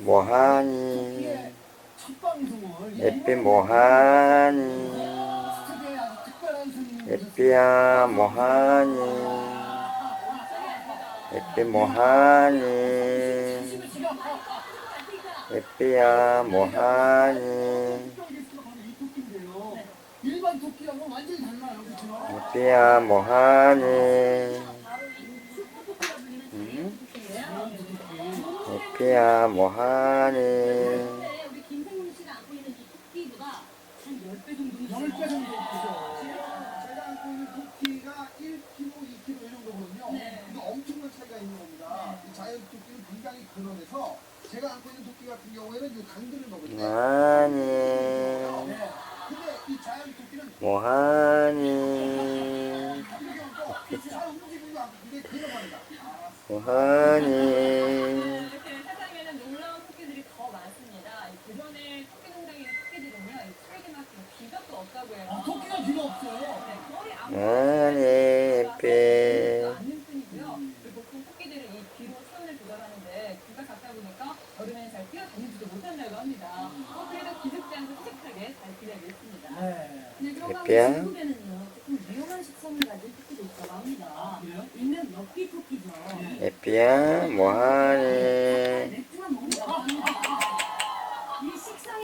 뭐하니? 예삐 뭐하니? 예삐야 뭐하니? 예삐 뭐하니? 예삐야 뭐하니? 오셨어요. 바로 10배 정도 크죠. 제가 안고 있는 토끼가 1kg, 2kg 이 정도거든요. 이거 엄청난 차이가 있는 겁니다. 이 자연 토끼는 굉장히 근원해서 제가 안고 있는 토끼 같은 경우에는 이 당근을 먹을 때 뭐하니 네. 근데 이 자연 토끼는 뭐하니 잘. 뭐하니 이렇게 세상에는 놀라운 토끼들이 더 이 부산의 토끼 농장에 있는 토끼들은요, 이 찰기만큼 귀가 또 없다고 해요. 아, 토끼가 귀가 없어요. 네, 거의 아무 뭐하니 예삐 않는 뿐이고요. 그리고 그 토끼들은 이 귀로 손을 조절하는데 귀가 작다 보니까 여름에는 잘 뛰어다니지도 못한다고 합니다. 어, 그래도 기죽지 않고 착하게 잘 기다리고 있습니다. 네. 근데 그런가 예삐야? 하면 중국에는요 조금 위험한 식성을 가진 토끼도 있다고 합니다. 그래요? 일명 엽기 토끼죠. 네. 예삐야 뭐하니